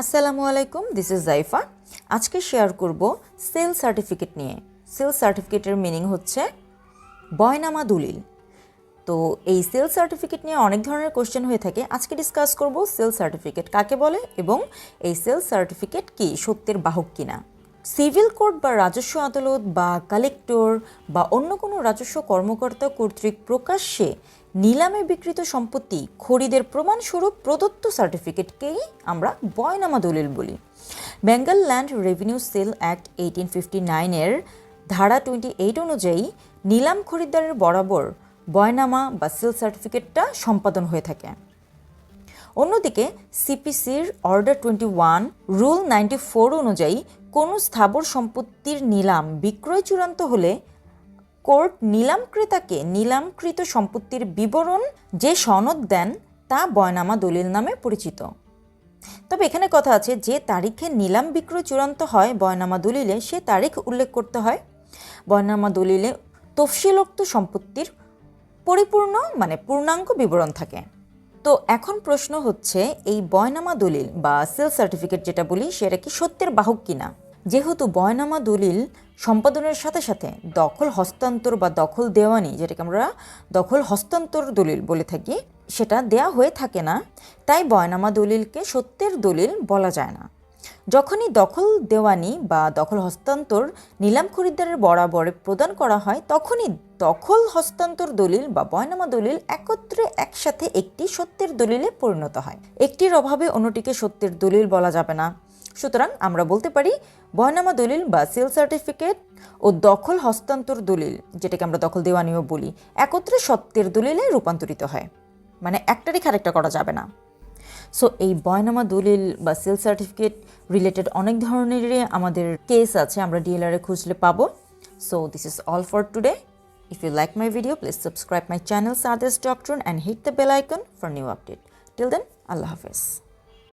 আসসালামু আলাইকুম this is জাইফা আজকে শেয়ার করব সেল সার্টিফিকেট নিয়ে। সেল সার্টিফিকেটের মিনিং হচ্ছে বয়নামা দলিল। তো এই সেল সার্টিফিকেট নিয়ে অনেক ধরনের কোশ্চেন হয়ে থাকে। আজকে ডিসকাস করব সেল সার্টিফিকেট কাকে বলে এবং এই সেল সার্টিফিকেট কি, সত্যের বাহক কিনা। সিভিল কোর্ট বা রাজস্ব আদালত বা কালেক্টর বা অন্য কোনো রাজস্ব কর্মকর্তা কর্তৃক প্রকাশ্যে নিলামে বিকৃত সম্পত্তি খরিদের প্রমাণস্বরূপ প্রদত্ত সার্টিফিকেটকেই আমরা বয়নামা দলিল বলি। Bengal land revenue sale act eighteen fifty নাইনের ধারা টোয়েন্টি এইট অনুযায়ী নিলাম খরিদ্দারের বরাবর বয়নামা বা সেল সার্টিফিকেটটা সম্পাদন হয়ে থাকে। অন্যদিকে সিপিসির order twenty one rule ninety four অনুযায়ী কোনো স্থাবর সম্পত্তির নিলাম বিক্রয় চূড়ান্ত হলে কোর্ট নিলাম ক্রেতাকে নিলামকৃত সম্পত্তির বিবরণ যে সনদ দেন তা বয়নামা দলিল নামে পরিচিত। তবে এখানে কথা আছে যে তারিখে নিলাম বিক্রয় চূড়ান্ত হয় বয়নামা দলিলে সে তারিখ উল্লেখ করতে হয়। বয়নামা দলিলে তফসিলোক্ত সম্পত্তির পরিপূর্ণ মানে পূর্ণাঙ্গ বিবরণ থাকে। তো এখন প্রশ্ন হচ্ছে, এই বয়নামা দলিল বা সেল সার্টিফিকেট যেটা বলি, সেটা কি সত্যের বাহক কিনা? যেহেতু বয়নামা দলিল সম্পাদনের সাথে সাথে দখল হস্তান্তর বা দখল দেওয়ানি, যেটাকে আমরা দখল হস্তান্তর দলিল বলে থাকি, সেটা দেয়া হয়ে থাকে না। তাই বয়নামা দলিলকে সত্যের দলিল বলা যায় না। যখনই দখল দেওয়ানি বা দখল হস্তান্তর নিলাম খরিদ্দারের বরাবরে প্রদান করা হয়, তখনই দখল হস্তান্তর দলিল বা বয়নামা দলিল একত্রে একসাথে একটি সত্যের দলিলে পরিণত হয়। একটির অভাবে অন্যটিকে সত্যের দলিল বলা যাবে না। সুতরাং আমরা বলতে পারি বয়নামা দলিল বা সেল সার্টিফিকেট ও দখল হস্তান্তর দলিল, যেটাকে আমরা দখল দেওয়ানিও বলি, একত্রে সত্যের দলিলে রূপান্তরিত হয়। মানে একটারই খারেকটা করা যাবে না। সো এই বয়নামা দলিল বা সেল সার্টিফিকেট রিলেটেড অনেক ধরনেরই আমাদের কেস আছে, আমরা ডিএলআরে খুঁজলে পাবো। So this is all for today if you like my video please subscribe my channel সাদেস doctor and hit the bell icon for new update till then আল্লাহ হাফেজ